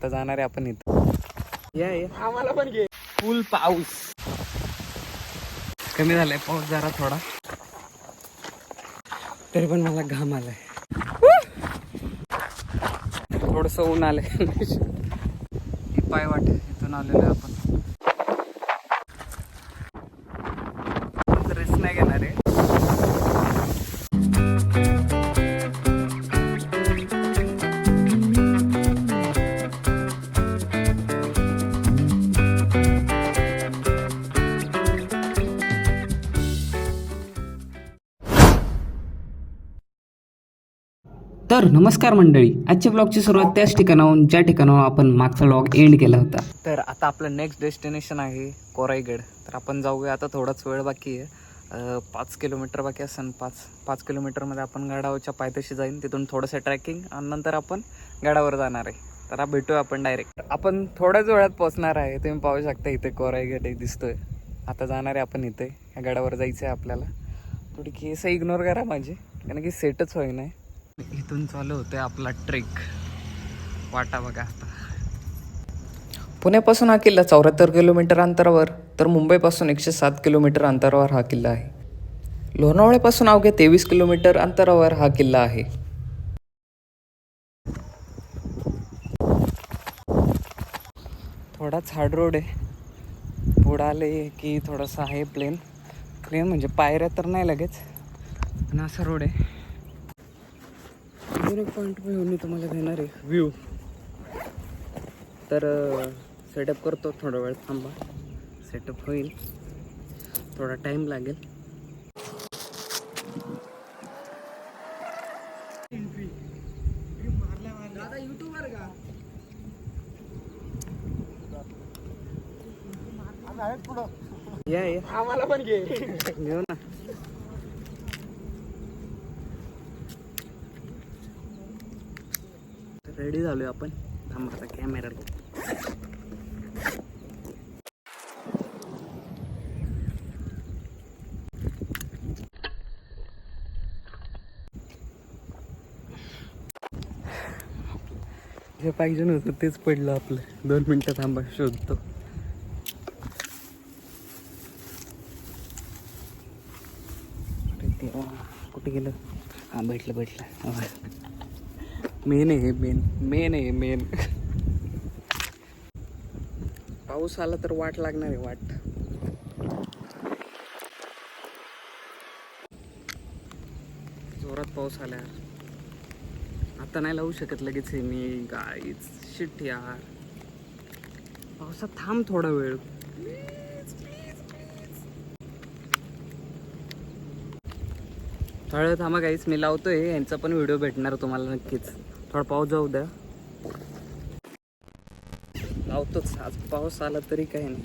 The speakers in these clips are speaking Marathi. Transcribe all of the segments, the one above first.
आता जाणार आहे आपण इथं. या आम्हाला पण घे. फुल पाऊस. कमी झालाय पाऊस जरा थोडा. तरी पण मला घाम आलाय. थोडस ऊन आलंय. ही पाय वाट इथून आलेलो आहे आपण. तर नमस्कार मंडळी आजच्या ब्लॉगची सुरुवात त्याच ठिकाणाहून ज्या ठिकाणाहून आपण मागचा ब्लॉग एंड केला होता. तर आता आपलं नेक्स्ट डेस्टिनेशन आहे कोराईगड. तर आपण जाऊया आता थोडाच वेळ बाकी आहे. पाच किलोमीटर बाकी असेल पाच पाच किलोमीटरमध्ये आपण गडावरच्या पायथ्याशी जाईन तिथून थोडंसं ट्रॅकिंग आणि नंतर आपण गडावर जाणार आहे. तर भेटूया आपण डायरेक्ट आपण थोड्याच वेळात पोहोचणार आहे. तुम्ही पाहू शकता इथे कोराईगड एक दिसतोय. आता जाणार आहे आपण इथे. या गडावर जायचं आहे आपल्याला. थोडी केस इग्नोर करा माझी कारण की सेटच होईना इथून चालू होते आपला ट्रेक. वाटा बघा आता. पुण्यापासून हा किल्ला चौऱ्याहत्तर किलोमीटर अंतरावर तर मुंबईपासून एकशे सात किलोमीटर अंतरावर हा किल्ला आहे. लोणावळ्यापासून अवघ्या तेवीस किलोमीटर अंतरावर हा किल्ला आहे. थोडाच हार्ड रोड आहे. पुढं आले की थोडासा आहे प्लेन प्लेन म्हणजे पायऱ्या तर नाही लगेच पण असा रोड आहे. एक पॉईंट मी तुम्हाला देणार आहे. व्ह्यू तर सेटअप करतो थोडा वेळ थांबा. सेटअप होईल. थोडा टाईम लागेल. दादा युट्यूबर का? पुढं या या. आम्हाला पण घे. घेऊ ना. रेडी झालोय आपण. थांबा आता कॅमेरा जे पाहिजे नव्हतं तेच पडलं आपलं. दोन मिनटं थांबा शोधतो. कुठे गेलं? हां भेटलं भेटलं मेन आहे मेन. मेन आहे मेन. पाऊस आला तर वाट लागणार आहे वाट. जोरात पाऊस आला. यार आता नाही लावू शकत लगेच हे मी गाईच शिट यार. पावसात थांब थोडा वेळ. थोडं थांबा काहीच मी लावतोय. यांचा पण व्हिडिओ भेटणार तुम्हाला नक्कीच. थोडा पाऊस जाऊ द्या. लावतोच. आज पाऊस आला तरी काही नाही.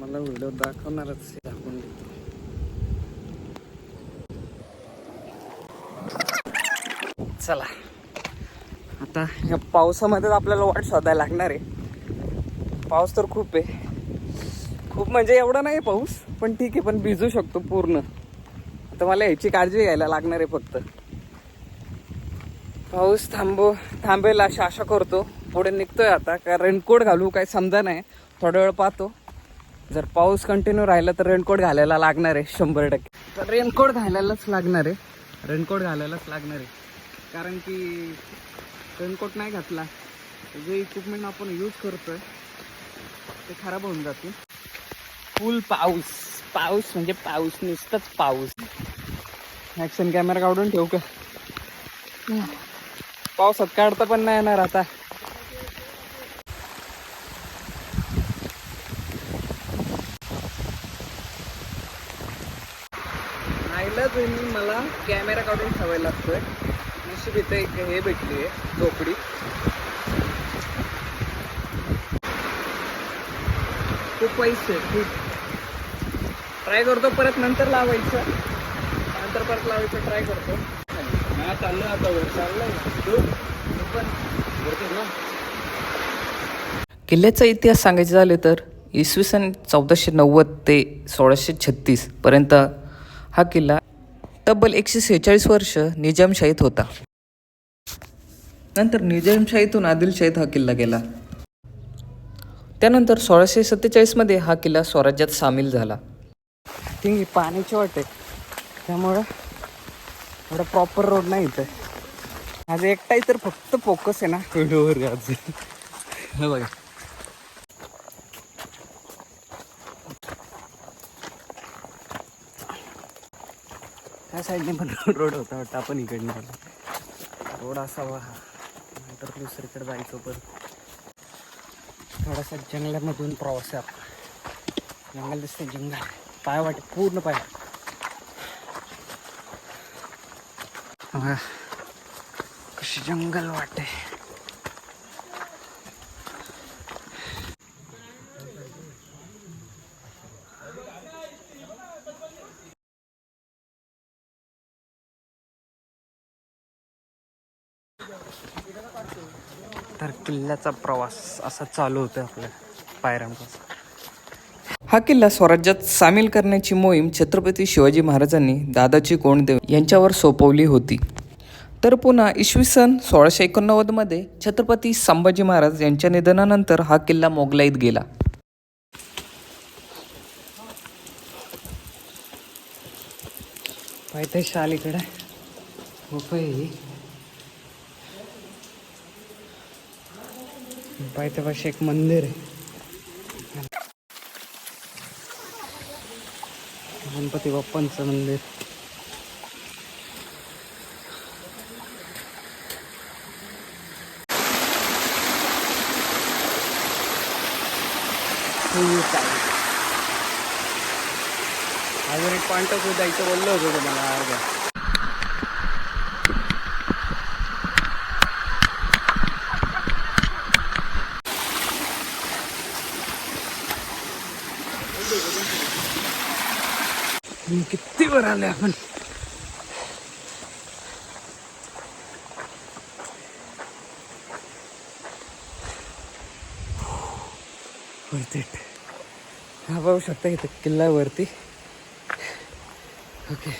मला व्हिडिओ दाखवणारच दाखवून देतो चला. आता या पावसामध्येच आपल्याला वाट शोधायला लागणार आहे. पाऊस तर खूप आहे. खूप म्हणजे एवढा नाही पाऊस पण ठीक आहे पण भिजू शकतो पूर्ण. आता मला ह्याची काळजी घ्यायला लागणार आहे फक्त. पाऊस थांबो थांबेल अशी आशा करतो. पुढे निघतोय आता का रेनकोट घालू काही समजा नाही. थोडा वेळ पाहतो. जर पाऊस कंटिन्यू राहिला तर रेनकोट घालायला लागणार आहे शंभर टक्के. तर रेनकोट घालायलाच लागणार आहे. रेनकोट घालायलाच लागणार आहे. कारण की रेनकोट नाही घातला जे इक्विपमेंट आपण यूज करतोय ते खराब होऊन जाते. फुल पाऊस. पाऊस म्हणजे पाऊस नुसतंच पाऊस. ॲक्शन कॅमेरा काढून ठेवू का? पावसात काढता पण नाही येणार आता. नाहीला तुम्ही मला कॅमेरा काढून ठेवायला लागतोय. नशीब इथे एक हे भेटली आहे झोपडी. खूप पैसे खूप. ट्राय करतो परत नंतर लावायचं. नंतर परत लावायचं ट्राय करतो. हा चाललं आता वर चाललंय. तू? मी पण. वरतीच ना किल्ल्याचा इतिहास सांगायचे झाले तर इसवी सन चौदाशे नव्वद ते सोळाशे छत्तीस पर्यंत हा किल्ला तब्बल एकशे सेहेचाळीस वर्ष निजामशाहीत होता. नंतर निजामशाहीतून आदिलशाहीत हा किल्ला गेला. त्यानंतर सोळाशे सत्तेचाळीसमध्ये हा किल्ला स्वराज्यात सामील झाला. ती पाण्याची वाट आहे. त्यामुळं एवढा प्रॉपर रोड नाही इथं. माझं एकटाही तर फक्त फोकस आहे ना. व्हिडिओवर आज हे बघा. त्या साईडने पण रोड होता वाटतं. आपण इकडनं आलो. रोड असावा. हा नंतर दुसरीकडे जायचो पण. थोडासा जंगलामधून प्रवास आहे आपला. जंगल दिसते जंगल. पाय वाटे पूर्ण पाय. बघा, कशी जंगल वाटे तर किल्ल्याचा प्रवास असा चालू होतो आपल्या पायऱ्यांपासून. हा किल्ला स्वराज्यात सामील करण्याची मोहीम छत्रपती शिवाजी महाराजांनी दादाजी कोंडदेव यांच्यावर सोपवली होती. तर पुन्हा इसवी सन सोळाशे एकोणनव्वदमध्ये छत्रपती संभाजी महाराज यांच्या निधनानंतर हा किल्ला मोगलाईत गेला. पायथ्याशा अलीकडे पायथ्यापाशी एक मंदिर आहे. गणपती बाप्पांचं मंदिर. अजून एक पॉईंट ऑफ व्ह्यू जायचं बोललो होतो तुम्हाला. अर्धा किती वर आले आपण? वरती. हा पाहू शकता इथं किल्ल्यावरती ओके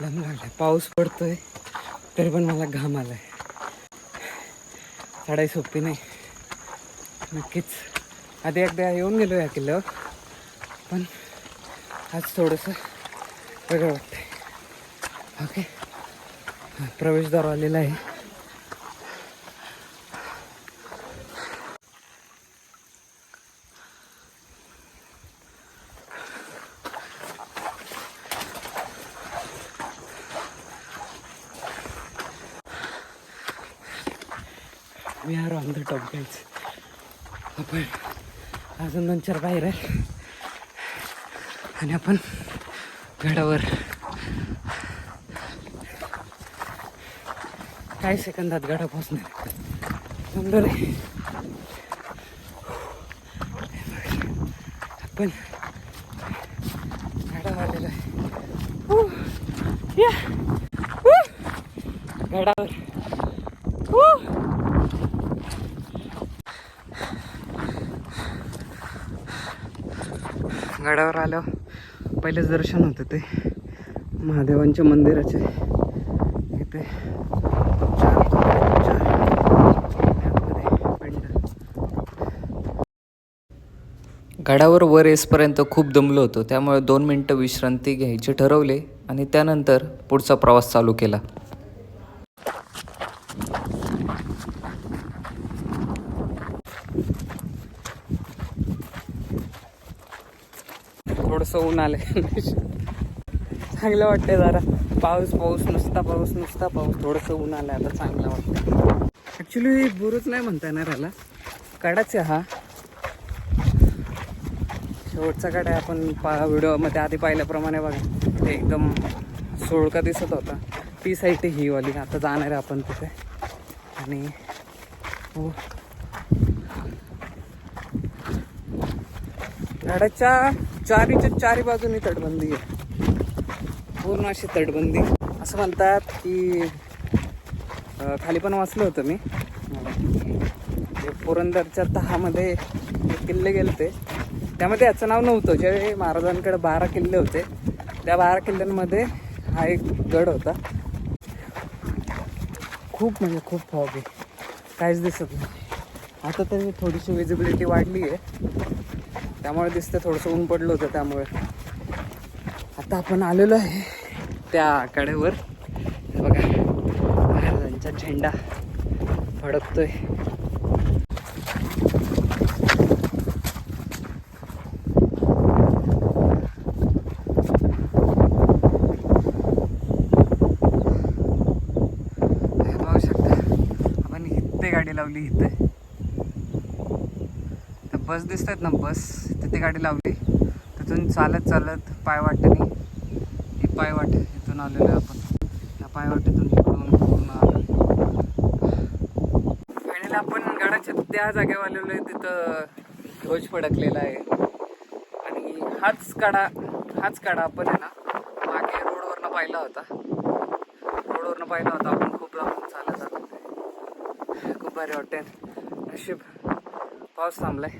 दम लागलाय पाऊस पडतोय तरी पण मला घाम आलाय. चढाई सोपी नाही. नक्कीच. आधी एकदा येऊन गेलो या किल्ल्यावर पण आज थोडंसं वेगळं वाटतंय. ओके प्रवेशद्वार आलेला आहे. We are on the top guys आपण अजून दोन चार बाहेर आहे. आणि आपण गडावर. काही सेकंदात गडा पोचणार सुंदर नाही आपण गडावर आलेलो आहे. गडावर. गडावर आल्यावर पहिलेच दर्शन होतं ते. महादेवांच्या मंदिराचे. इथे चार गडावर वर येसपर्यंत खूप दमलो होतो. त्यामुळे दोन मिनटं विश्रांती घ्यायची ठरवले आणि त्यानंतर पुढचा प्रवास चालू केला. असं ऊन आलंय. चांगलं वाटतंय जरा. पाऊस पाऊस नुसता पाऊस नुसता पाऊस. थोडंसं ऊन आलंय आता चांगलं वाटतं ॲक्च्युली बुरच नाही म्हणता येणार ह्याला. कडाच आहे हा. शेवटचा कडा आहे आपण पा व्हिडिओमध्ये आधी पाहिल्याप्रमाणे बघा. ते एकदम सोळका दिसत होता. ती साईड ही वाली. आता जाणार आहे आपण तिथे. आणि हो. झाडाच्या चारीच्या चारी बाजूनी तटबंदी आहे. पूर्ण अशी तटबंदी. असं म्हणतात की खाली पण वाचलं होतं मी. पुरंदरच्या तहामध्ये किल्ले गेले ते त्यामध्ये याचं नाव नव्हतं. जे महाराजांकडे बारा किल्ले होते त्या बारा किल्ल्यांमध्ये हा एक गड होता. खूप म्हणजे खूप फॉग आहे. काहीच दिसत नाही. आता तरी थोडीशी विजिबिलिटी वाढली आहे. त्यामुळे दिसतं थोडंसं ऊन पडलं होतं त्यामुळे. आता आपण आलेलो आहे त्या कडेवर बघा महाराजांचा झेंडा फडकतोय. शकता आपण गाडी लावली इथे. तर बस दिसत आहेत ना बस? गाडी लावली. तिथून चालत चालत पायवाटेने ही पायवाट इथून आलेलो आहे आपण. या पायवाटेतून इकडून पूर्ण आलो. फायनली आपण गडाच्या त्या जागेवर आलेलो आहे. तिथं ध्वज फडकलेला आहे. आणि हाच काढा हाच काढा आपण आहे ना मागे रोडवरनं पाहिला होता. रोडवरनं पाहिला होता आपण. खूप लांबून चालत आलो. खूप भारी वाटते नशीब. पाऊस थांबलाय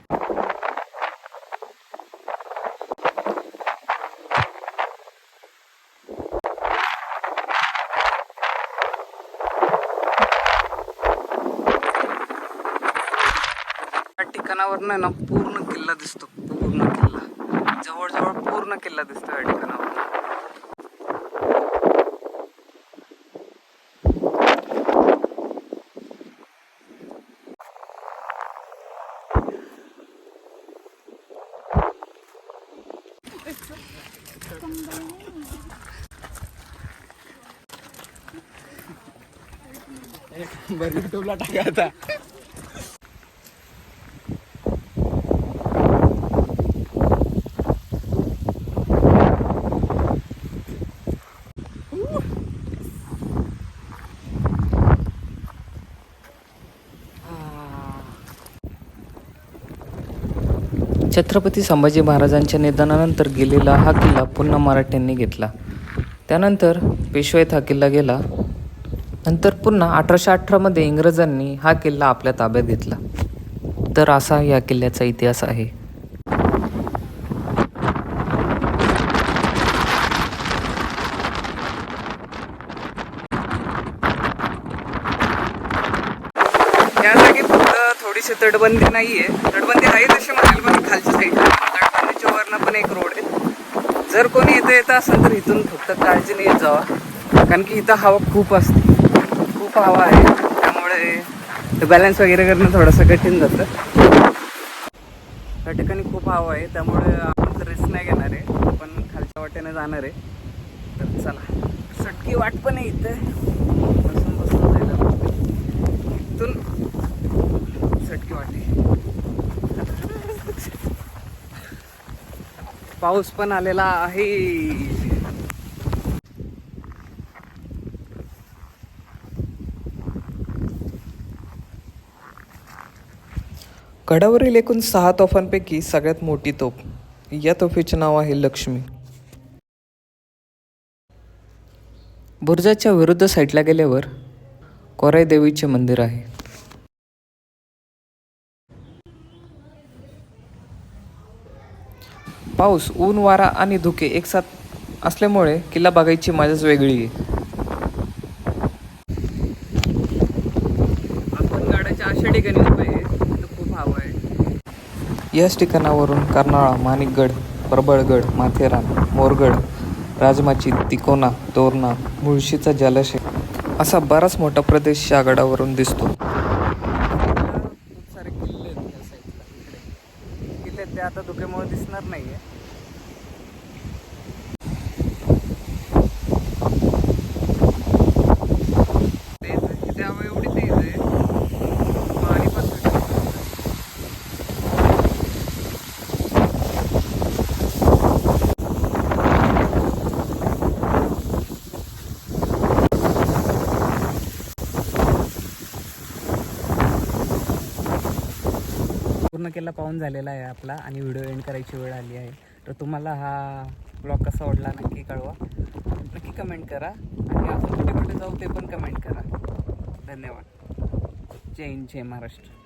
या ठिकाणावरनं ना पूर्ण किल्ला दिसतो पूर्ण किल्ला. जवळजवळ पूर्ण किल्ला दिसतो या ठिकाणावर. बरं युट्यूबला टाका आता. छत्रपती संभाजी महाराजांच्या निधनानंतर गेलेला हा किल्ला पुन्हा मराठ्यांनी घेतला. त्यानंतर पेशवाईत हा किल्ला गेला. नंतर पुन्हा अठराशे अठरामध्ये इंग्रजांनी हा किल्ला आपल्या ताब्यात घेतला. तर असा या किल्ल्याचा इतिहास आहे. या जागी फक्त तटबंदी तटबंदी नाहीये. तटबंदी आहे तशी म्हणाल पण खालच्या साईडला तटबंदीच्या वरनं पण एक रोड आहे. जर कोणी इथं येतं असेल तर इथून फक्त काळजीने येत जावा. कारण की इथं हवा खूप असते. खूप हवा आहे. त्यामुळे बॅलन्स वगैरे करणं थोडंसं कठीण जातं. त्या ठिकाणी खूप हवा आहे. त्यामुळे आपण तर रिस्क नाही घेणार आहे. आपण खालच्या वाटेने जाणार आहे. तर चला. सटकी वाट पण आहे इथं बसून बसून जायला लागतं. इथून सटकी वाटे पाऊस पण आलेला आहे. गडावरील एकूण सहा तोफांपैकी सगळ्यात मोठी तोफ या तोफेचे नाव आहे लक्ष्मी. बुर्जाच्या विरुद्ध साईडला गेल्यावर कोराई देवीचे मंदिर आहे. पाऊस ऊन वारा आणि धुके एकसाथ असल्यामुळे किल्ला बघायची मजाच वेगळी आहे. आपण गाड्याच्या अशा ठिकाणी खूप हवा आहे. याच ठिकाणावरून कर्नाळा माणिकगड प्रबळगड माथेरान मोरगड राजमाची तिकोना तोरणा मुळशीचा जलाशय असा बराच मोठा प्रदेश या गडावरून दिसतो. खूप सारे किल्ले आहेत साईडला इकडे. किल्ले आहेत ते आता धुक्यामुळे दिसणार नाही आहे इथे हवा एवढी तेज आहे पाणी पण सुटलं. केला पाहून झालेला आहे आपला आणि व्हिडिओ एंड करायची वेळ आली आहे. तर तुम्हाला हा ब्लॉग कसा आवडला नक्की कळवा. नक्की कमेंट करा. आणि अजून कुठे कुठे जाऊ ते पण कमेंट करा. धन्यवाद. जय हिंद जय महाराष्ट्र.